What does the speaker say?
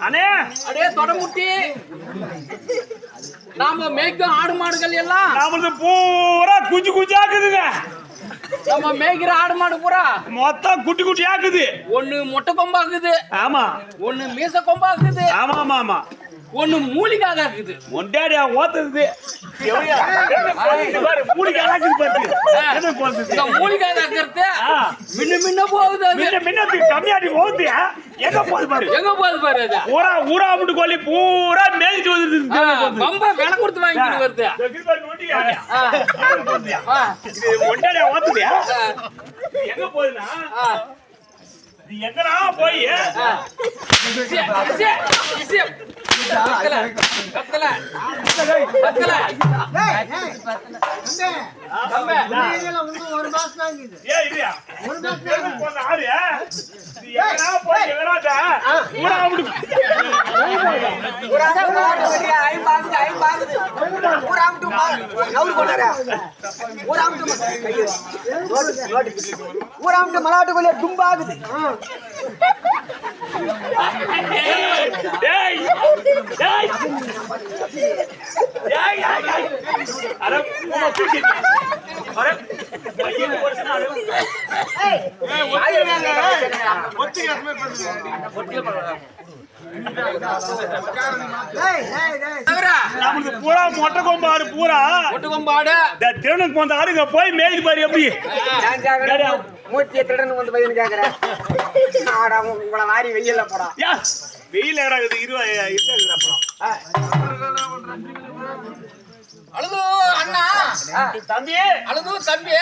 அண்ணே. அடே தொடமுட்டி நாம மேய்க்கும் ஆடு மாடுகள் எல்லாம். நம்மளது பூரா குஞ்சு குஞ்சாக்குதுங்க நம்ம மேய்க்கிற ஆடு மாடு பூரா. மொத்தம் குட்டி குட்டியாக்குது ஒண்ணு மொட்டை கொம்பாக்குது. ஆமா. ஒண்ணு மீச கொம்பாக்குது. ஆமா ஆமா ஆமா. ஒண்ணு மூலிகாக இருக்குது. முண்டாடியா ஓத்துது மூலிகாக்குது பாரு என்ன போகுது இந்த மூலிகாக இருக்கிறது. மின்ன மின்ன போகுது முன்ன முன்ன கம்மியாடி போகுதியா எங்க போகுது பாரு? எங்க போகுது பாரு அது? பூரா ஊரா விட்டு கொல்லி பூரா மேய்ச்சிட்டு போகுது. ரொம்ப விலை கொடுத்து வாங்கிட்டு வருது. முண்டாடியா ஓத்துதியா எங்க போகுதுன்னா? எங்கடா போய்? ஆ. இசை, இசை, இசை. தும்பாகுது ஏய் ஏய் ஏய் ஏய் ஏய் நமக்கு பூரா மொட்டை கொம்பாடு பூரா. ஒட்டு கொம்பாடு போந்த ஆடுங்க போய் மேய்க்கு பாரு எப்படி. மூர்த்தியை திருடன்னு வந்து பையன் கேக்குறேன் உங்களை வாரி வெயில்ல போடா. வெயில் இருவா இருக்காது அழுது. தம்பி அழுது தம்பி